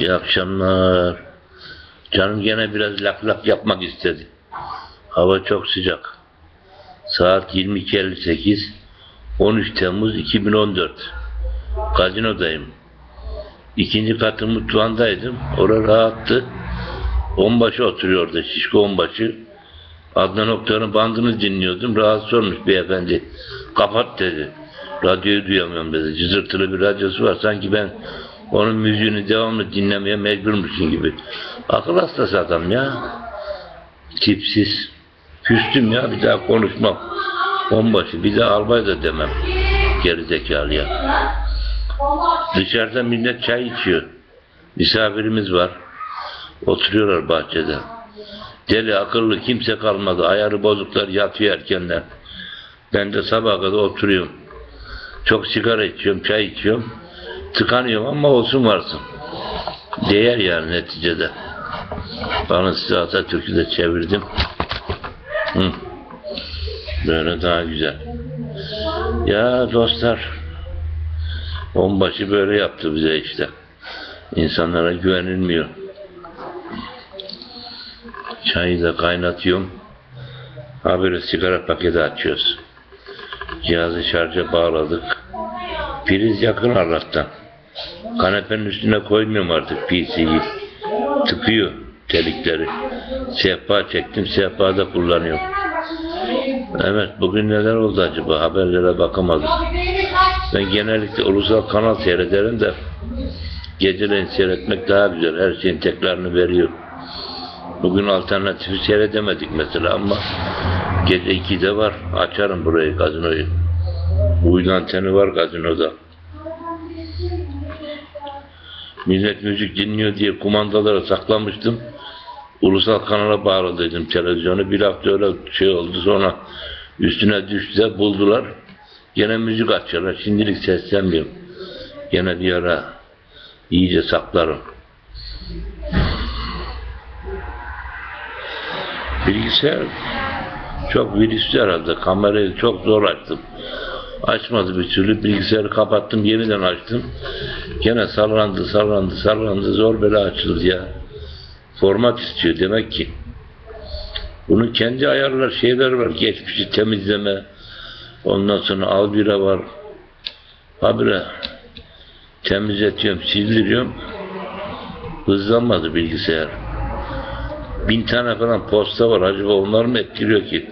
İyi akşamlar. Canım gene biraz lak lak yapmak istedi. Hava çok sıcak. Saat 22.58 13 Temmuz 2014 Gazinodayım. İkinci katın mutfağındaydım. Orada rahattı. Onbaşı oturuyordu. Şişko onbaşı. Adnan Oktar'ın bandını dinliyordum. Rahatsız olmuş beyefendi. Kapat dedi. Radyoyu duyamıyorum dedi. Cızırtılı bir radyosu var. Sanki ben onun müziğini devamlı dinlemeye mecburmuşum gibi. Akıl hastası adam ya. Tipsiz. Küstüm ya bir daha konuşmam. Onbaşı bir daha albay da demem. Gerizekalıya. Dışarıda millet çay içiyor. Misafirimiz var. Oturuyorlar bahçede. Deli akıllı kimse kalmadı. Ayarı bozuklar yatıyor erkenden. Ben de sabaha kadar oturuyorum. Çok sigara içiyorum, çay içiyorum. Tıkanıyorum ama olsun varsın. Değer yani neticede. Bana size Atatürk'ü de çevirdim. Hı. Böyle daha güzel. Ya dostlar, onbaşı böyle yaptı bize işte. İnsanlara güvenilmiyor. Çayı da kaynatıyorum. Ha böyle sigara paketi açıyoruz. Cihazı şarja bağladık. Priz yakın Allah'tan. Kanepenin üstüne koymuyorum artık PC'yi. Tıkıyor telikleri. Sehpa çektim, sehpada kullanıyorum. Evet, bugün neler oldu acaba? Haberlere bakamadım. Ben genellikle ulusal kanal seyrederim de geceleyin seyretmek daha güzel. Her şeyin tekrarını veriyor. Bugün alternatifi seyredemedik mesela ama gece 2'de var. Açarım burayı gazinoyu. Uydu anteni var gazinoda. Millet müzik dinliyor diye kumandalara saklamıştım. Ulusal kanala bağladıydım televizyonu. Bir hafta öyle şey oldu sonra üstüne düştüler buldular. Gene müzik açıyorlar. Şimdilik seslenmiyorum. Gene bir ara iyice saklarım. Bilgisayar çok virüslü herhalde. Kamerayı çok zor açtım. Açmadı bir türlü. Bilgisayarı kapattım. Yeniden açtım. Gene sallandı, sallandı, sallandı. Zor bela açıldı ya. Format istiyor demek ki. Bunun kendi ayarlar şeyler var. Geçmişi temizleme. Ondan sonra al bira var. Habire temizletiyorum, sildiriyorum. Hızlanmadı bilgisayar. Bin tane falan posta var. Acaba onlar mı etkiliyor ki?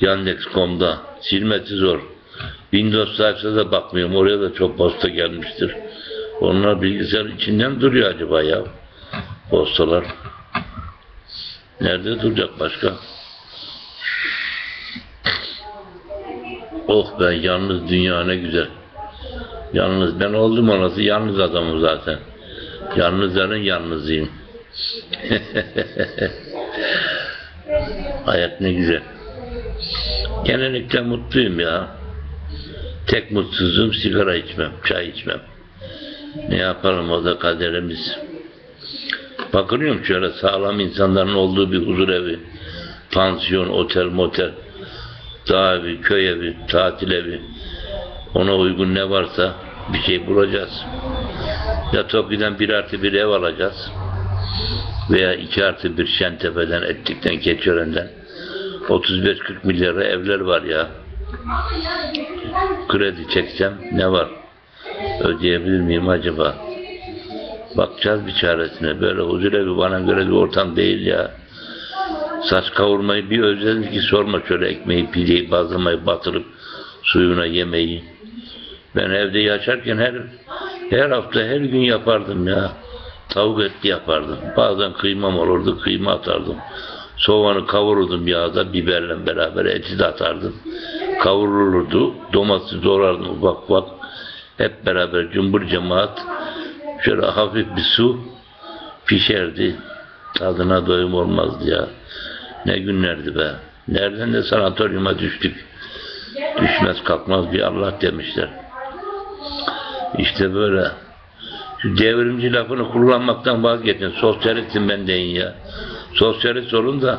Yandex.com'da. Silmesi zor. Windows sayfasına da bakmıyorum. Oraya da çok posta gelmiştir. Onlar bilgisayar içinden duruyor acaba ya. Postalar. Nerede duracak başka? Oh ben yalnız dünya ne güzel. Yalnız ben oldum anası yalnız adamım zaten. Yalnızların yalnızıyım. Hayat ne güzel. Genellikle mutluyum ya. Tek mutsuzluğum sigara içmem, çay içmem. Ne yapalım o da kaderimiz. Bakınıyorum şöyle sağlam insanların olduğu bir huzur evi, pansiyon, otel, motel, dağ evi, köy evi, tatil evi. Ona uygun ne varsa bir şey bulacağız. Ya Toki'den bir artı bir ev alacağız. Veya iki artı bir Şentepe'den, Ettik'ten, Keçören'den. 35-40 milyara evler var ya. Kredi çeksem ne var? Ödeyebilir miyim acaba? Bakacağız bir çaresine. Böyle huzurevi bana göre bir ortam değil ya. Saç kavurmayı bir özledim ki sorma şöyle ekmeği, pideyi, bazlamayı batırıp suyuna yemeyi. Ben evde yaşarken her her hafta her gün yapardım ya. Tavuk etli yapardım. Bazen kıymam olurdu, kıyma atardım. Soğanı kavururdum yağda, biberle beraber eti de atardım. Kavrulurdu, domatesi doğrardım ufak ufak. Hep beraber cümbür cemaat şöyle hafif bir su pişerdi. Tadına doyum olmazdı ya. Ne günlerdi be. Nereden de sanatoryuma düştük. Düşmez kalkmaz bir Allah demişler. İşte böyle. Şu devrimci lafını kullanmaktan vazgeçin. Sosyalistim ben deyin ya. Sosyalist olun da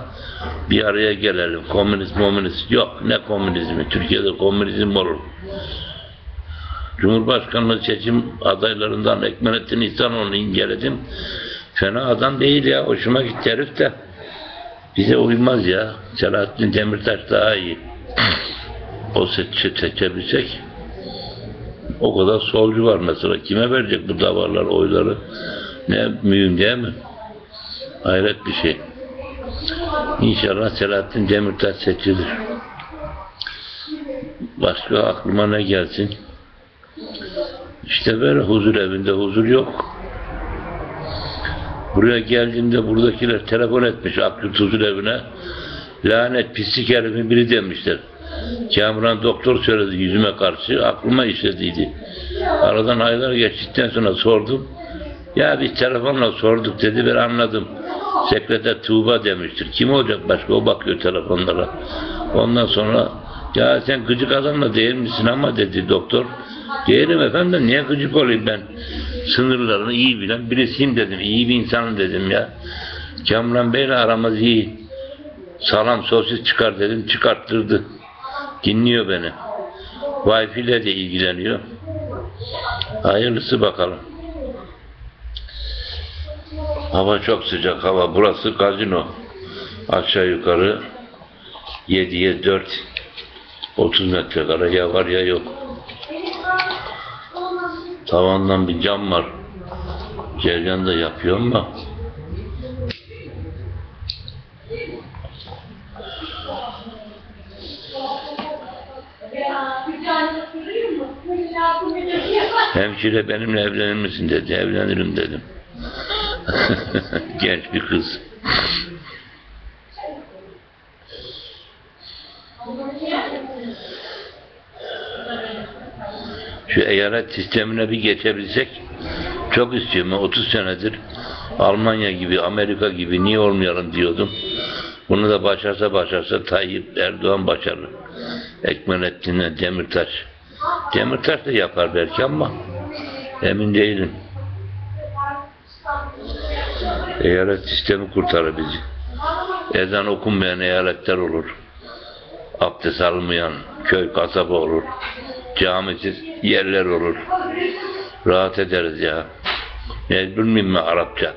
bir araya gelelim. Komünist, komünist yok. Ne komünizmi? Türkiye'de komünizm olur. Cumhurbaşkanlığı seçim adaylarından Ekmelettin İhsanoğlu'nu inceledim. Fena adam değil ya. Hoşuma gitti herif de. Bize uymaz ya. Selahattin Demirtaş daha iyi. O seçe, seçebilsek. O kadar solcu var mesela. Kime verecek bu davarlar oyları? Ne mühim değil mi? Hayret bir şey. İnşallah Selahattin Demirtaş seçilir. Başka aklıma ne gelsin? İşte böyle huzur evinde huzur yok. Buraya geldiğimde buradakiler telefon etmiş Akgürt huzur evine. Lanet pislik herifin biri demişler. Kamuran doktor söyledi yüzüme karşı. Aklıma işlediydi. Aradan aylar geçtikten sonra sordum. Ya biz telefonla sorduk dedi ben anladım. Sekreter Tuğba demiştir. Kim olacak başka o bakıyor telefonlara. Ondan sonra ya sen gıcık adamla değil misin ama dedi doktor. Değilim efendim niye gıcık olayım ben? Sınırlarını iyi bilen birisiyim dedim. İyi bir insanım dedim ya. Kamran Bey'le aramız iyi. Salam sosis çıkar dedim çıkarttırdı. Dinliyor beni. Wi-Fi ile de ilgileniyor. Hayırlısı bakalım. Hava çok sıcak hava. Burası gazino. Aşağı yukarı 7'ye 4 30 metrekare ya var ya yok. Tavandan bir cam var. Ceryan da yapıyor ama hemşire benimle evlenir misin dedi. Evlenirim dedim. Genç bir kız. Şu eyalet sistemine bir geçebilsek çok istiyorum. Ben 30 senedir Almanya gibi, Amerika gibi niye olmayalım diyordum. Bunu da başarsa başarsa Tayyip Erdoğan başarır. Ekmelettin'le Demirtaş. Demirtaş da yapar belki ama emin değilim. Eyalet sistemi kurtarır bizi. Ezan okunmayan eyaletler olur. Abdest almayan köy kasaba olur. Camisiz yerler olur. Rahat ederiz ya. Mecbur muyum ben Arapça?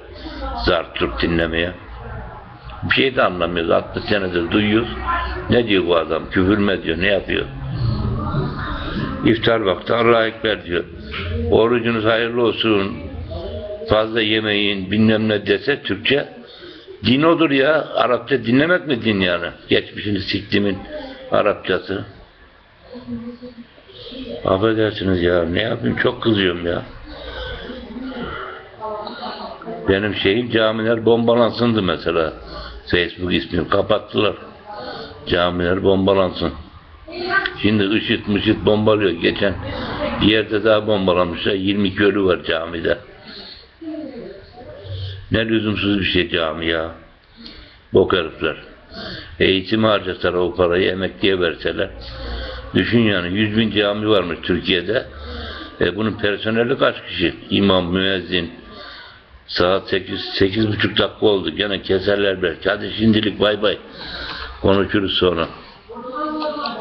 Zart Türk dinlemeye. Bir şey de anlamıyoruz. 60 senedir duyuyoruz. Ne diyor bu adam? Küfür mü ediyor? Ne yapıyor? İftar vakti Allah Ekber diyor. Orucunuz hayırlı olsun. Fazla yemeyin bilmem ne dese Türkçe. Din odur ya. Arapça dinlemek mi din yani? Geçmişini siktimin Arapçası. Affedersiniz ya. Ne yapayım? Çok kızıyorum ya. Benim şeyim camiler bombalansındı mesela. Facebook ismini kapattılar. Camiler bombalansın. Şimdi IŞİD mışıt bombalıyor. Geçen bir yerde daha bombalamışlar. 22 ölü var camide. Ne lüzumsuz bir şey cami ya. Bok herifler. Eğitimi harcasalar o parayı emekliye verseler. Düşün yani 100 bin cami varmış Türkiye'de. E bunun personeli kaç kişi? İmam, müezzin. Saat 8, 8 buçuk dakika oldu. Gene keserler belki. Hadi şimdilik bay bay. Konuşuruz sonra.